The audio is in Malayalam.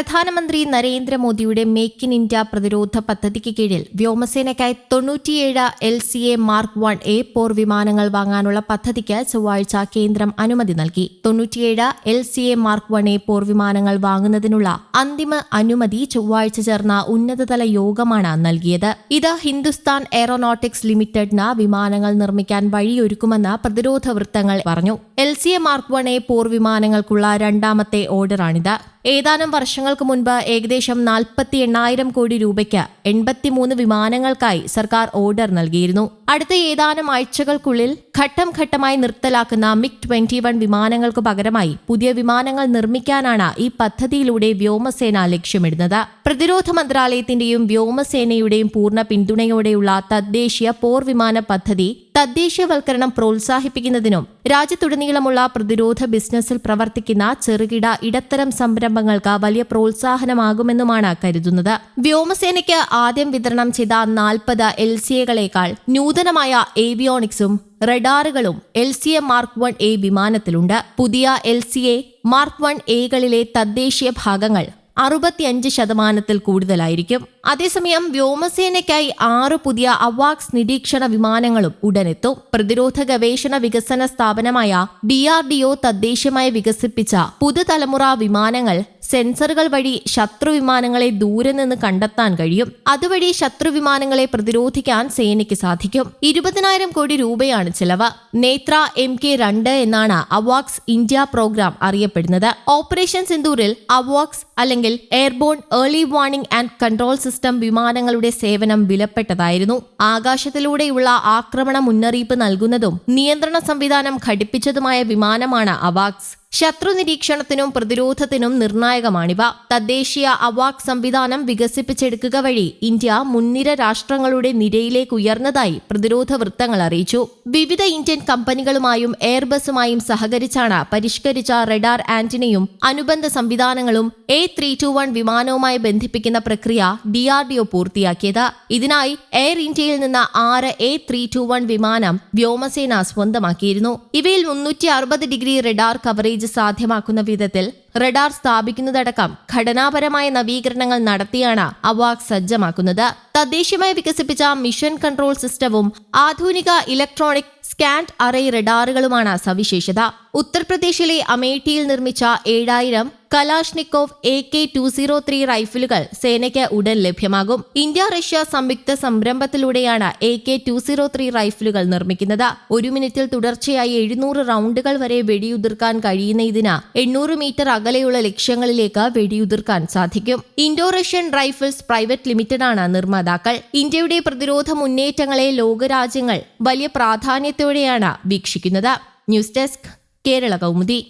പ്രധാനമന്ത്രി നരേന്ദ്രമോദിയുടെ മേക്ക് ഇൻ ഇന്ത്യ പ്രതിരോധ പദ്ധതിക്ക് കീഴിൽ വ്യോമസേനയ്ക്കായി തൊണ്ണൂറ്റിയേഴ് L C A Mark one A പോർ വിമാനങ്ങൾ വാങ്ങാനുള്ള പദ്ധതിക്ക് ചൊവ്വാഴ്ച കേന്ദ്രം അനുമതി നൽകി. തൊണ്ണൂറ്റിയേഴ് L C A Mark one A പോർ വിമാനങ്ങൾ വാങ്ങുന്നതിനുള്ള അന്തിമ അനുമതി ചൊവ്വാഴ്ച ചേർന്ന ഉന്നതതല യോഗമാണ് നൽകിയത്. ഇത് ഹിന്ദുസ്ഥാൻ എയറോനോട്ടിക്സ് ലിമിറ്റഡിന് വിമാനങ്ങൾ നിർമ്മിക്കാൻ വഴിയൊരുക്കുമെന്ന് പ്രതിരോധ വൃത്തങ്ങൾ പറഞ്ഞു. L C A Mark one A പോർ വിമാനങ്ങൾക്കുള്ള രണ്ടാമത്തെ ഓർഡറാണിത്. ഏതാനും വർഷങ്ങൾക്ക് മുൻപ് ഏകദേശം നാൽപ്പത്തി എണ്ണായിരം കോടി രൂപയ്ക്ക് എൺപത്തിമൂന്ന് വിമാനങ്ങൾക്കായി സർക്കാർ ഓർഡർ നൽകിയിരുന്നു. അടുത്ത ഏതാനും ആഴ്ചകൾക്കുള്ളിൽ ഘട്ടം ഘട്ടമായി നിർത്തലാക്കുന്ന മിഗ് ട്വന്റി വൺ വിമാനങ്ങൾക്ക് പകരമായി പുതിയ വിമാനങ്ങൾ നിർമ്മിക്കാനാണ് ഈ പദ്ധതിയിലൂടെ വ്യോമസേന ലക്ഷ്യമിടുന്നത്. പ്രതിരോധ മന്ത്രാലയത്തിന്റെയും വ്യോമസേനയുടെയും പൂർണ പിന്തുണയോടെയുള്ള തദ്ദേശീയ പോർ വിമാന പദ്ധതി തദ്ദേശീയവൽക്കരണം പ്രോത്സാഹിപ്പിക്കുന്നതിനും രാജ്യത്തുടനീളമുള്ള പ്രതിരോധ ബിസിനസ്സിൽ പ്രവർത്തിക്കുന്ന ചെറുകിട ഇടത്തരം സംരംഭങ്ങൾക്ക് വലിയ പ്രോത്സാഹനമാകുമെന്നുമാണ് കരുതുന്നത്. വ്യോമസേനയ്ക്ക് ആദ്യം വിതരണം ചെയ്ത നാൽപ്പത് എൽ സി എകളേക്കാൾ നൂതനമായ ഏവിയോണിക്സും റഡാറുകളും L C A Mark one A വിമാനത്തിലുണ്ട്. പുതിയ L C A Mark one എകളിലെ തദ്ദേശീയ ഭാഗങ്ങൾ അറുപത്തിയഞ്ച് ശതമാനത്തിൽ കൂടുതലായിരിക്കും. അതേസമയം വ്യോമസേനയ്ക്കായി ആറ് പുതിയ അവാക്സ് നിരീക്ഷണ വിമാനങ്ങളും ഉടനെത്തും. പ്രതിരോധ ഗവേഷണ വികസന സ്ഥാപനമായ ഡി ആർ ഡി ഒ തദ്ദേശീയമായി വികസിപ്പിച്ച പുതുതലമുറ വിമാനങ്ങൾ സെൻസറുകൾ വഴി ശത്രു വിമാനങ്ങളെ ദൂരെ നിന്ന് കണ്ടെത്താൻ കഴിയും. അതുവഴി ശത്രു വിമാനങ്ങളെ പ്രതിരോധിക്കാൻ സേനയ്ക്ക് സാധിക്കും. ഇരുപതിനായിരം കോടി രൂപയാണ് ചെലവ്. നേത്ര എം കെ രണ്ട് എന്നാണ് അവാക്സ് ഇന്ത്യ പ്രോഗ്രാം അറിയപ്പെടുന്നത്. ഓപ്പറേഷൻ സിന്ദൂരിൽ അവാക്സ് അല്ലെങ്കിൽ airborne early warning and control വിമാനങ്ങളുടെ സേവനം വിലപ്പെട്ടതായിരുന്നു. ആകാശത്തിലൂടെയുള്ള ആക്രമണ മുന്നറിയിപ്പ് നൽകുന്നതും നിയന്ത്രണ സംവിധാനം ഘടിപ്പിച്ചതുമായ വിമാനമാണ് അവാക്സ്. ശത്രു നിരീക്ഷണത്തിനും പ്രതിരോധത്തിനും നിർണായകമാണിവ. തദ്ദേശീയ അവാക് സംവിധാനം വികസിപ്പിച്ചെടുക്കുക വഴി ഇന്ത്യ മുൻനിര രാഷ്ട്രങ്ങളുടെ നിരയിലേക്ക് ഉയർന്നതായി പ്രതിരോധ വൃത്തങ്ങൾ അറിയിച്ചു. വിവിധ ഇന്ത്യൻ കമ്പനികളുമായും എയർബസുമായും സഹകരിച്ചാണ് പരിഷ്കരിച്ച റഡാർ ആന്റിനയും അനുബന്ധ സംവിധാനങ്ങളും എ ത്രീ ടു വൺ വിമാനവുമായി ബന്ധിപ്പിക്കുന്ന പ്രക്രിയ ഡിആർഡിഒ പൂർത്തിയാക്കിയത്. ഇതിനായി എയർ ഇന്ത്യയിൽ നിന്ന് ആറ് എ ത്രീ ടു വൺ വിമാനം വ്യോമസേന സ്വന്തമാക്കിയിരുന്നു. ഇവയിൽ മുന്നൂറ്റി അറുപത് ഡിഗ്രി റഡാർ കവറേജ് സാധ്യമാക്കുന്ന വിധത്തിൽ റഡാർ സ്ഥാപിക്കുന്നതടക്കം ഘടനാപരമായ നവീകരണങ്ങൾ നടത്തിയാണ് അവാക് സജ്ജമാക്കുന്നത്. തദ്ദേശീയമായി വികസിപ്പിച്ച മിഷൻ കൺട്രോൾ സിസ്റ്റവും ആധുനിക ഇലക്ട്രോണിക് സ്കാൻഡ് അറേ റഡാറുകളുമാണ് സവിശേഷത. ഉത്തർപ്രദേശിലെ അമേഠിയിൽ നിർമ്മിച്ച ഏഴായിരം Kalashnikov A K two zero three റൈഫിലുകൾ സേനയ്ക്ക് ഉടൻ ലഭ്യമാകും. ഇന്ത്യ റഷ്യ സംയുക്ത സംരംഭത്തിലൂടെയാണ് A K two zero three റൈഫിലുകൾ നിർമ്മിക്കുന്നത്. ഒരു മിനിറ്റിൽ തുടർച്ചയായി എഴുന്നൂറ് റൗണ്ടുകൾ വരെ വെടിയുതിർക്കാൻ കഴിയുന്ന ഇതിന് എണ്ണൂറ് മീറ്റർ അകലെയുള്ള ലക്ഷ്യങ്ങളിലേക്ക് വെടിയുതിർക്കാൻ സാധിക്കും. Indo Russian rifles private limited ആണ് നിർമ്മാതാക്കൾ. ഇന്ത്യയുടെ പ്രതിരോധ മുന്നേറ്റങ്ങളെ ലോകരാജ്യങ്ങൾ വലിയ പ്രാധാന്യത്തോടെയാണ് വീക്ഷിക്കുന്നത്. News desk Kerala Kaumudi